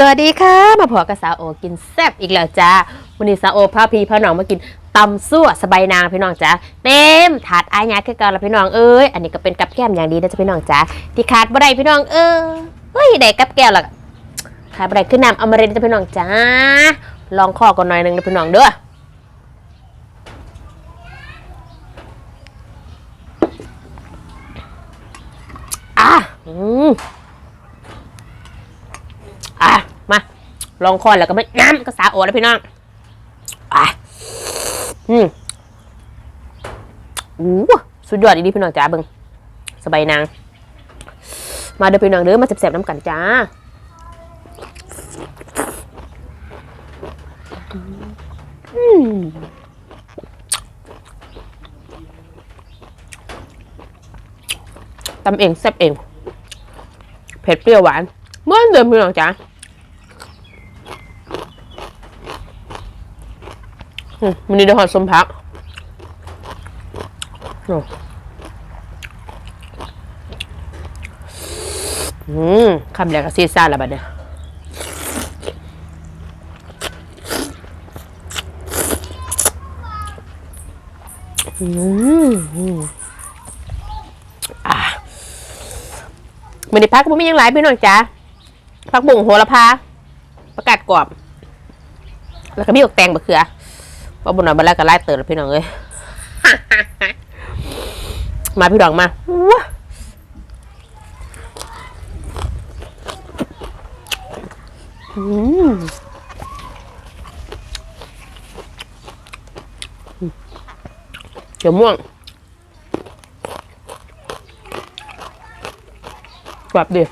สวัสดีค่ะ มาพอกับสาวโอกินแซ่บอีกแล้วจ้าวันนี้สาวโอพาพี่พาน้องมากินตำซั่วสบายนางพี่น้องจ้าเต็มถาดอายาคือเก่าแล้วพี่น้องเอ้ยอันนี้ก็เป็นกับแก้มอย่างดีนะจ๊ะพี่น้องจ้าที่ขาดบ่ได้พี่น้องเอ้ยเฮ้ยได้กับแก้วและขาดบ่ได้ขึ้นน้ำอมฤตจ้ะพี่น้องจ้าลองข้อก่อนหน่อยนึงนะพี่น้องเด้ออะอืม อะ มา ลองคอนแล้วก็ไม่ย้ำก็สาโอแล้วพี่น้องอะอืมอู้สุดยอดอีดีพี่น้องจ้าเบิงสบายนาง มาเด้อพี่น้องเด้อมาแสบๆน้ำกันจ้าอืมตำเองแซ่บเอง เผ็ดเปรี้ยวหวานเหมื่อนเดิมพี่น้องจ้า มันนี่เดี๋ยวหอดสมพักโอ้อืมคำแรกก็ซีซ่าแล้วบัดเนี่ยอืมอืมอะมันได้พักบ่มีหยังหลายพี่น้องจ้าพักบุ่งโหระพาประกาศกรอบ แล้วก็มีอกแตงบะเขือ พอบุญหน่อยมาแล้วก็ไล่เติร์แล้วพี่น้องเอ้ยมาพี่ดองมาว้าอืมเขียวม่วงแบบดี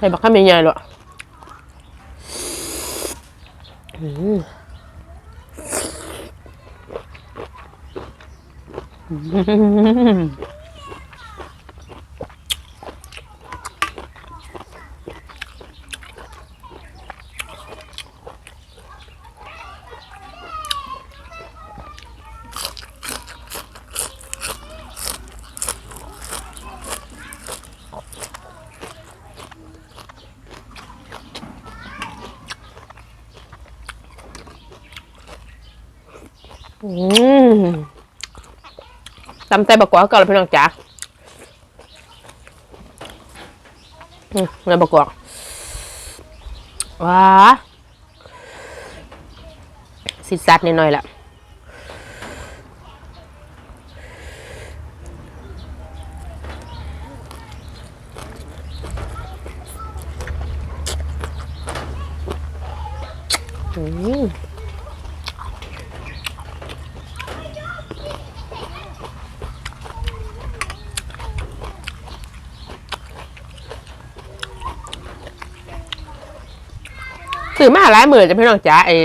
ใส่บักข้ามใหญ่ๆหรอือืม ตำใจบักกวาก่อนเลยพี่น้องจ๋าเงินบักกวาว้าสิสัดนิดหน่อยละอืม ซื้อมาหลายหมื่นจะพี่น้องจ๋าไอ้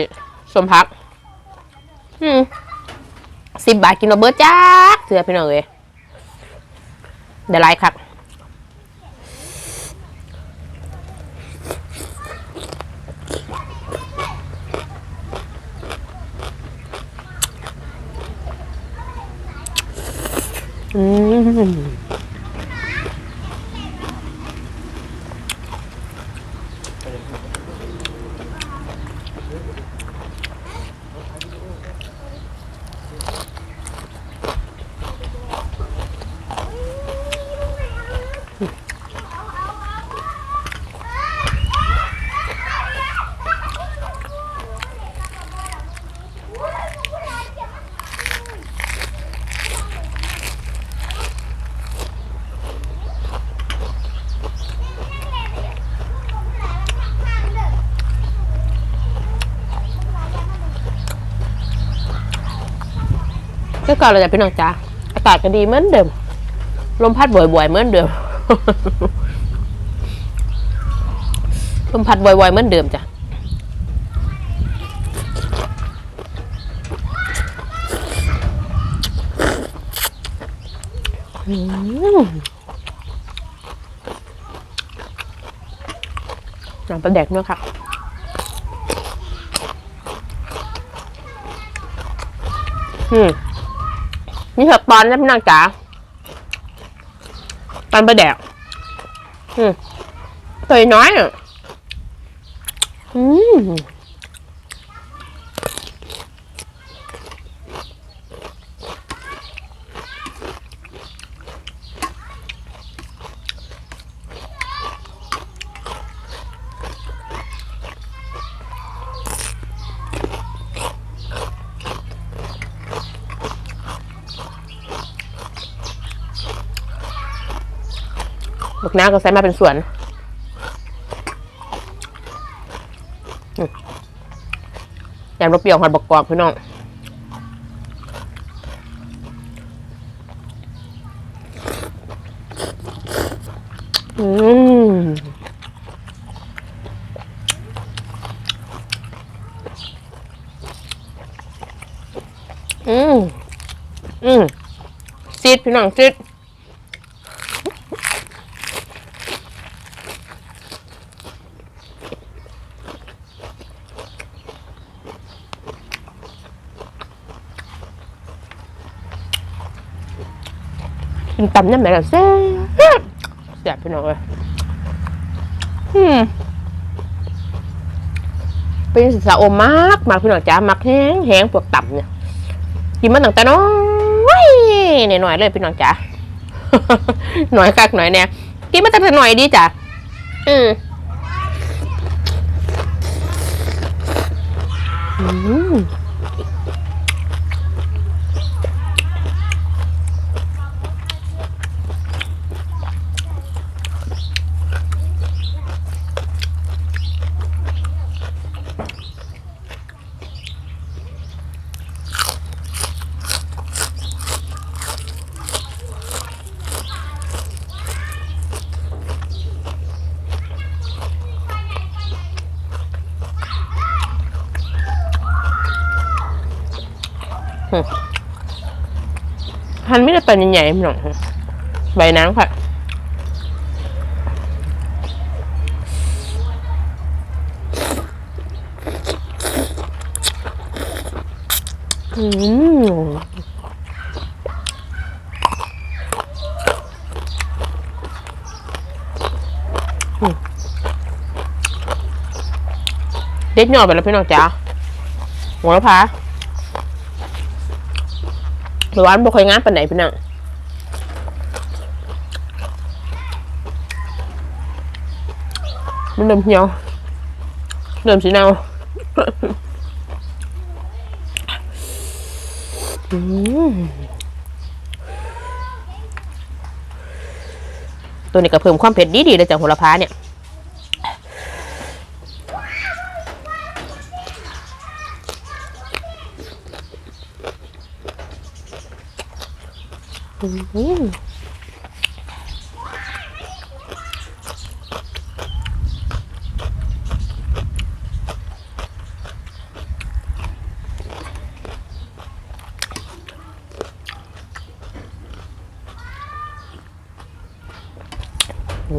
สมพักสิบบาทกินมาเบิร์ดจ้าเสือพี่น้องเลยเดี๋ยวไลค์ครับอืม ก็ก่อนเราจะพี่น้องจ้าอากาศก็ดีเหมือนเดิม ลมพัดบ่อยๆเหมือนเดิม ลมพัดบ่อยๆเหมือนเดิมจ้ะอืมน้ำปลาแดกเนื้อค่ะอืม นี่แบบตอนนะพี่น้องจ๋าตอนประแดกอืมตัวน้อยอะอืม น้าก็ใส่มาเป็นส่วนอืมแยมรสเปรี้ยวหอดบกกอกพี่น้องอืมอืมอืมซิดพี่น้องซิด กินตำน้ำไหนล่ะแซ่บแซ่บพี่น้องเลยอืมเป็นสาวโอมากมากพี่น้องจ้ามักแห้งแห้งพวกต่ำเนี่ยกินมาตั้งแต่น้อยหน่อยๆเลยพี่น้องจ้าหน่อยคักหน่อยเนี่ยกินมาตั้งแต่หน่อยดีจ้ะอืมอืม หันไม่ได้เป็นใหญ่ๆพี่น้องใบน้ำค่ะอืมเด็ดหน่อไปแล้วพี่น้องจ๋าหัวละพา หรือว่าบ่ค่อยงานปานไหนพี่น้องมันเริ่มเหี่ยวเริ่มสีเนาอืมตัวนี้ก็เพิ่มความเผ็ดดีๆเลยจากโหระพาเนี่ย อืม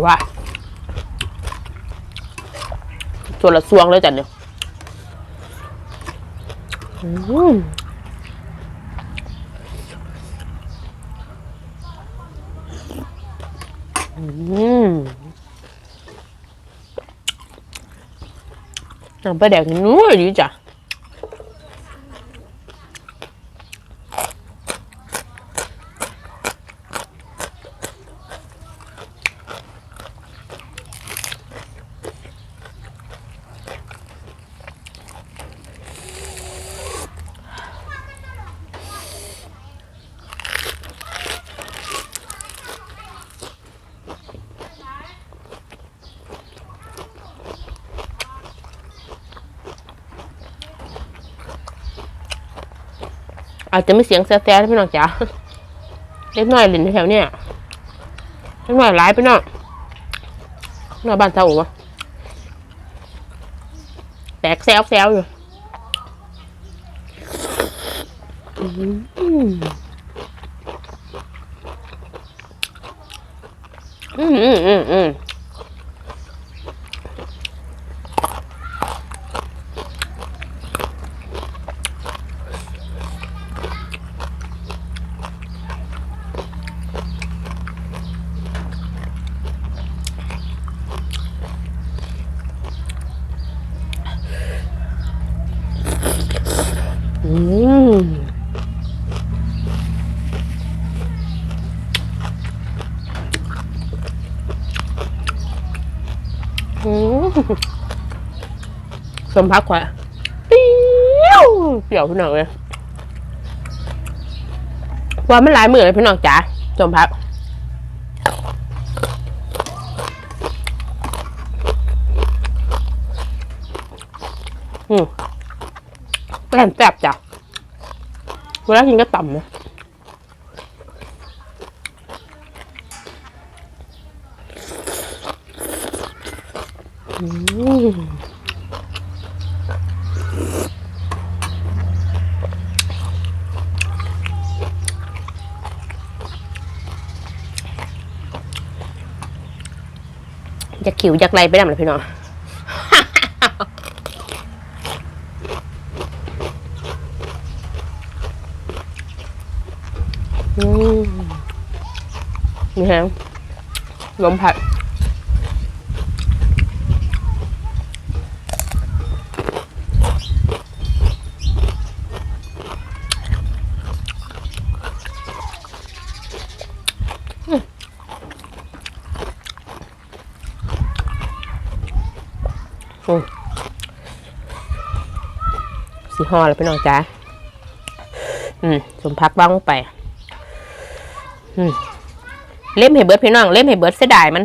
ว้าส่วนละซวงเลยจันเนี่ยอืม อืม น้ำปลาแดกนี่นัวดีจ้ะ อาจจะไม่เสียงแซ่ๆนพี่น้องจ๋าเล็กน้อยหลินแถวเนี่ยเล็กน้อยร้ายไปเนาะหน้าบ้านเท่าหัวแตกแซวแซวอยู่อืมอืมอืมอืมอืม อืมอืม สมพักกว่าเปรี้ยวเปรี้ยวพี่น้องเลยว่ามันหลายมือเลยพี่น้องจ๋าสมพักอืมแซ่บแซ่บจ้ะเวลากินก็ต่ำนะ อืมอยากขิวอยากไรไปดำเลยพี่น้องอืมนี่ฮะลมผัด ห่อแล้วพี่น้องจ้าอืมสมพักบ้างไป อืมเล่มให้เบิร์ดพี่น้อง เล่มให้เบิร์ดเสียดายมัน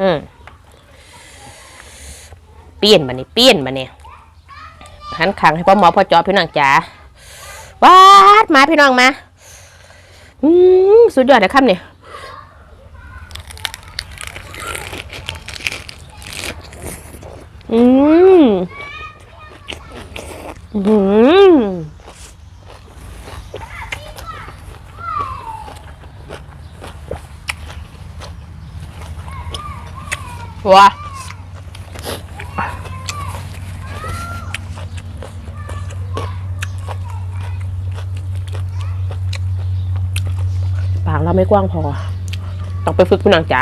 อืมเปลี่ยนมาเนี่เปลี่ยนมาเนี่ยหันขังให้พ่อหมอพ่อจอพี่น้องจ๋าวาดมาพี่น้องมา อืมสุดยอดนะครับเนี่ยอืม อืมว้าปากเราไม่กว้างพอ ต้องไปฝึกพี่นางจ๋า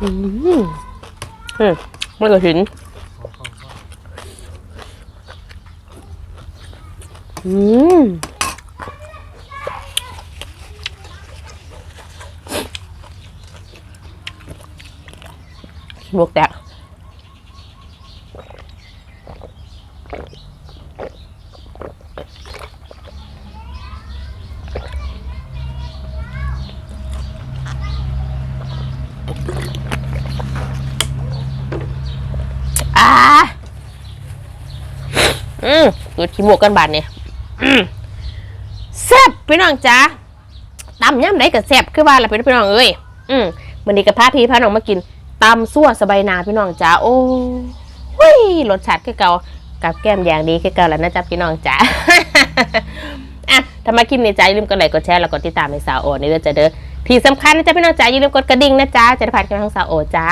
อืมอืมมันก็ถึงอืมบวกแตกอ่าอื มดูดขี้มูกกันบาดเนี่ยแซ่บพี่น้องจ้าตำย่ำไหนก็แซ่บคือว่าละพี่น้องเอ้ยอืมวันนี้กับพาพี่พาน้องมากินตำซั่วสบายนาพี่น้องจ้าโอ้ฮุยรสชาติคือเก่ากับแก้มอย่างดีคือเก่าแล้วนะจ๊ะพี่น้องจ้าอะถ้ามาคลิปนี้จ้าอย่าลืมกดไลค์กดแชร์แล้วกดติดตามในสาวโอนี่เด้อจะเด้อที่สำคัญนะจ๊ะพี่น้องจ้าอย่าลืมกดกระดิ่งนะจ๊ะจะได้ผ่านคลิปของสาวโอจ้า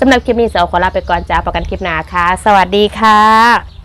สำหรับคลิปนี้สาวขอลาไปก่อนจ้าประกันคลิปหน้าค่ะ สวัสดีค่ะ